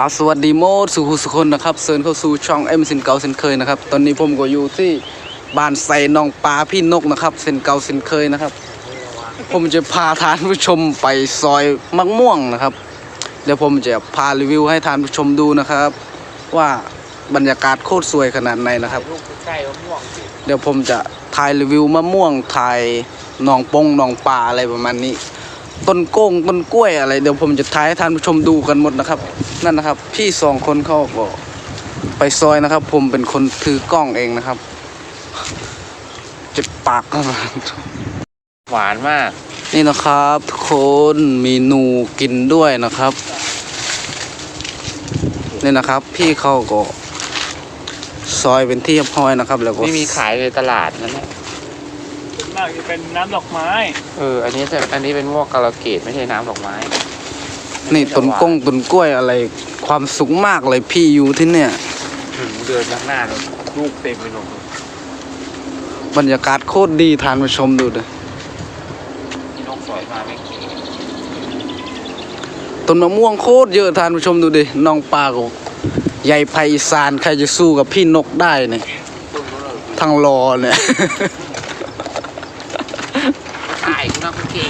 ครับสวัสดีโมดสุขุสุคนนะครับเซินเข้าสู่ช่องเอ็มสินเก่าเซนเคยนะครับ ตอนนี้ผมก็อยู่ที่บ้านใส่นองปลาพี่นกนะครับเซนเก่าเซนเคยนะครับ ผมจะพาท่านผู้ชมไปซอยมะม่วงนะครับ เดี๋ยวผมจะพารีวิวให้ท่านผู้ชมดูนะครับ ว่าบรรยากาศโคตรสวยขนาดไหนนะครับ เดี๋ยวผมจะถ่ายรีวิวมะม่วงถ่ายหนองปงหนองปลาอะไรประมาณนี้ ต้นโก้งต้นกล้วยอะไรเดี๋ยวผมจะถ่ายให้ท่านผู้ชมดูกันหมดนะครับ นั่นนะครับ พี่สองคนเขาก็ไปซอยนะครับ ผมเป็นคนถือกล้องเองนะครับเจ็บปากครับหวานมาก นี่นะครับทุกคนมีหนูกินด้วยนะครับนี่นะครับ พี่เขาก็ซอยเป็นที่เรียบร้อยนะครับ แล้วก็ไม่มีขายในตลาดนั่นแหละ มากจะเป็นน้ำดอกไม้ เออ อันนี้จะอันนี้เป็นม่วงกาลเกตไม่ใช่น้ำดอกไม้ นี่ต้นก้งต้นกล้วยอะไร ความสูงมากเลยพี่อยู่ที่เนี่ยอืมเดินข้างหน้าเลยลูกเต็มไปหมดเลยบรรยากาศโคตรดีท่านผู้ชมดูเลยมีนกสอยมาไหมต้นมะม่วงโคตรเยอะท่านผู้ชมดูดิน้องปลาก็ใหญ่ไพอีสานใครจะสู้กับพี่นกได้เนี่ย ต้นนู้นเลย ทางรอเนี่ย ถ่ายคุณน้องเก๋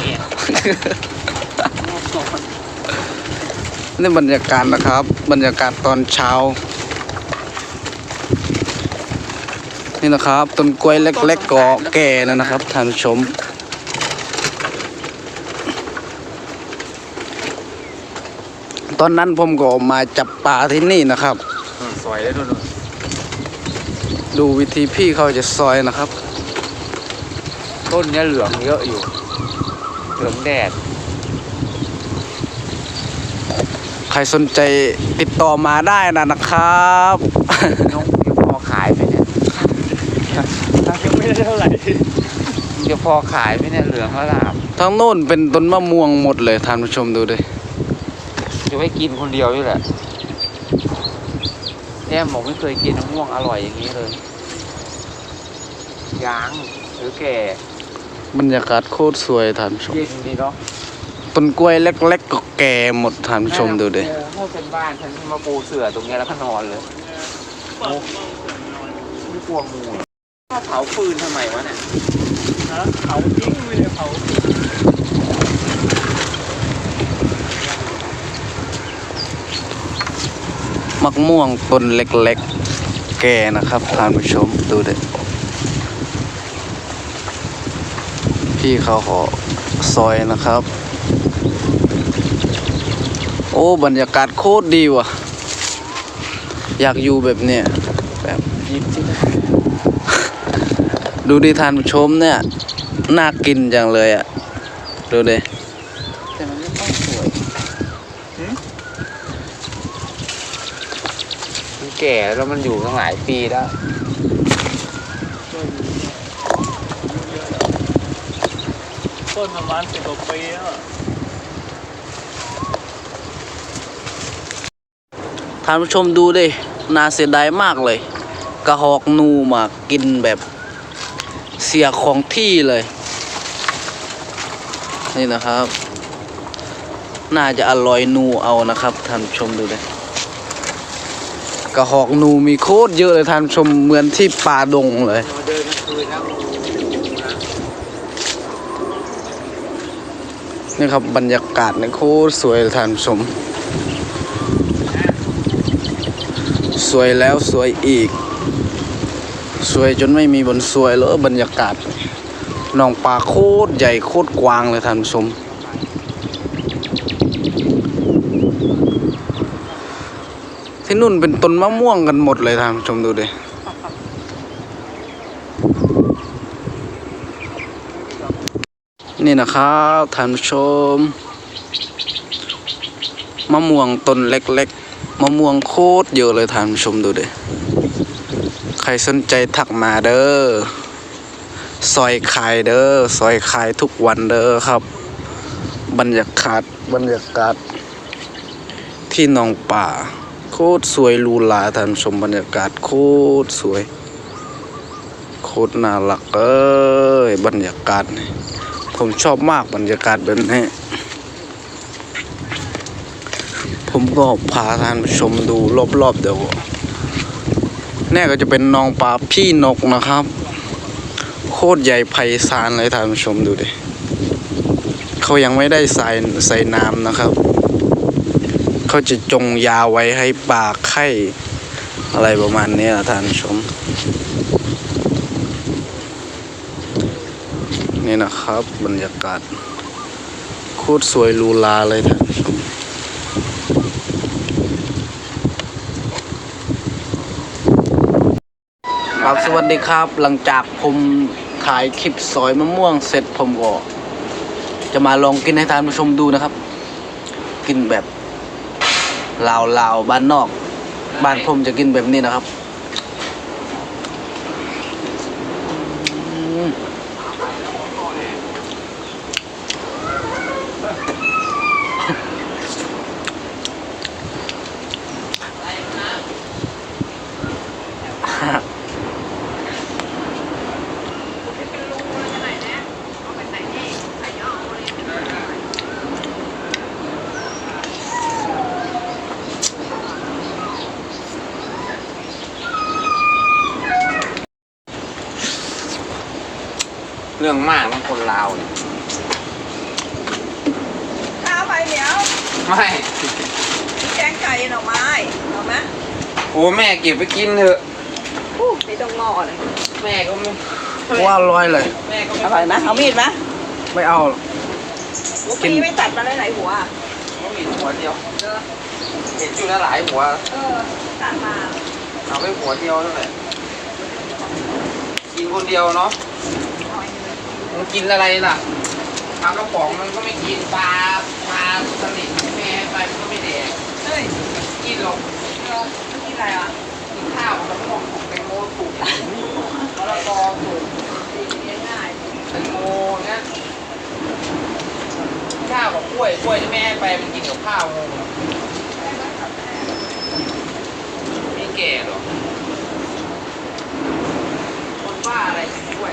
นี่บรรยากาศนะครับ บรรยากาศตอนเช้า นี่นะครับต้นกล้วยเล็กๆก็แก่แล้วนะครับท่านผู้ชมตอนนั้นผมก็มาจับปลาที่นี่นะครับสอยได้ด้วยดูวิธีพี่เขาจะซอยนะครับ ต้นเนี้เหลืองเยอะอยู่ หลืองแดด ใครสนใจติดต่อมาได้นะนะครับนกยังพอขายไหมเนี่ยยังไม่ได้เท่าไหร่ยังพอขายไหมเนี่ยเหลืองแล้วล่ะทั้งโน้นเป็นต้นมะม่วงหมดเลยท่านผู้ชมดูดิจะไว้กินคนเดียวนี่แหละแย่บอกไม่เคยกินมะม่วงอร่อยอย่างนี้เลยยางหรือแก่ บรรยากาศโคตรสวยท่านผู้ชม เย็นดีเนาะต้นกล้วยเล็กๆก็แก่หมดท่านผู้ชมดูดิถ้าเป็นบ้านฉันมาปูเสื่อตรงเนี้ยแล้วก็นอนเลยไม่กลัวงูถ้าเผาฟืนทำไมวะเนี่ยนะเขาทิ้งไปเลยเขามะม่วงต้นเล็กๆ แก่นะครับท่านผู้ชมดูดิ พี่เขาขอซอยนะครับ โอ้บรรยากาศโคตรดีว่ะ อยากอยู่แบบเนี้ยแบบดูดิทานชมเนี่ย น่ากินจังเลยอะ่ะ ดูดิแต่มันไม่ต้องสวยมันแก่แล้วมันอยู่ตั้งหลายปีแล้ว ต้นประมาณสิบกว่าปีแล้วท่านผู้ชมดูดิน่าเสียดายมากเลย กระหอกนูมากินแบบเสียของที่เลย นี่นะครับ น่าจะอร่อยนูเอานะครับท่านผู้ชมดูดิกระหอกนูมีโคตรเยอะเลยท่านผู้ชมเหมือนที่ป่าดงเลย มาเดิ นี่ครับบรรยากาศเนี่ยโคตรสวยเลยท่านผู้ชม สวยแล้วสวยอีก สวยจนไม่มีบนสวยเลยบรรยากาศหนองป่าโคตรใหญ่โคตรกว้างเลยท่านผู้ชมที่นู่นเป็นต้นมะม่วงกันหมดเลยท่านผู้ชมดูดิ นี่นะครับท่านผู้ชม มะม่วงต้นเล็กๆ มะม่วงโคตรเยอะเลยท่านผู้ชมดูดิใครสนใจทักมาเด้อซอยขายเด้อซอยขายทุกวันเด้อครับ บรรยากาศบรรยากาศ ที่หนองป่า โคตรสวยหรูหราท่านชมบรรยากาศโคตรสวย โคตรน่ารักเอ้ยบรรยากาศนี่ ผมชอบมากบรรยากาศแบบนี้ ผมก็พาท่านผู้ชมดูรอบๆเดี๋ยวแน่ก็จะเป็นน้องปลาพี่นกนะครับ โคตรใหญ่ไพศาลเลยท่านผู้ชมดูดิเขายังไม่ได้ใส่ใส่น้ำนะครับ เขาจะจงยาไว้ให้ปลาไข่อะไรประมาณนี้นะท่านผู้ชม นี่นะครับ บรรยากาศโคตรสวยหรูหราเลยท่านผู้ชมครับสวัสดีครับหลังจากผมถ่ายคลิปสอยมะม่วงเสร็จผมก็จะมาลองกินให้ท่านผู้ชมดูนะครับ กินแบบลาวลาวๆบ้านนอก บ้านผมจะกินแบบนี้นะครับ เรื่องมากของคนลาวเนี่ยข้าวไปเหนียวไม่แกงไก่หน่อไม้เอาไหมโอ้แม่เก็บไปกินเถอะอู้ไม่ต้องงอเลยแม่ก็ไม่ว่าร้อยเลย แม่ก็อร่อยไหมเอามีดไหมไม่เอาหรอกหัวปีไม่ตัดมาเลยไหนหัวอะไม่มีหัวเดียวเห็นอยู่แล้วหลายหัวเออตัดมาเอาไปหัวเดียวนั่นแหละกินคนเดียวเนาะ มันกินอะไรล่ะปลากระป๋องมันก็ไม่กินปลาปลาสลิดแม่ให้ไปมันก็ไม่แดกเฮ้ยกินหรอกเออมันกินอะไรอะกินข้าวกับของของแตงโมถูกมะละกอถูกเลี้ยงง่ายแตงโมเนี้ยข้าวกับกล้วยกล้วยที่แม่ให้ไปมันกินกับข้าวงงเหรอไม่แก่หรอกคนบ้าอะไรกินกล้วย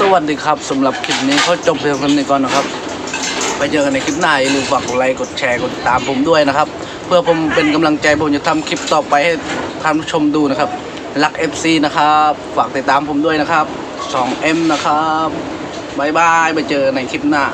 ส วัสดีครับสำหรับคลิปนี้เขาจบเพียงเท่านี้ก่อนนะครับ ไปเจอกันในคลิปหน้าอย่าลืมฝากกดไลค์กดแชร์กดติดตามผมด้วยนะครับ เพื่อผมเป็นกำลังใจผมจะทำคลิปต่อไปให้ท่านผู้ชมดูนะครับรัก FC นะครับฝากติดตามผมด้วยนะครับ 2M นะครับบายบายไปเจอในคลิปหน้า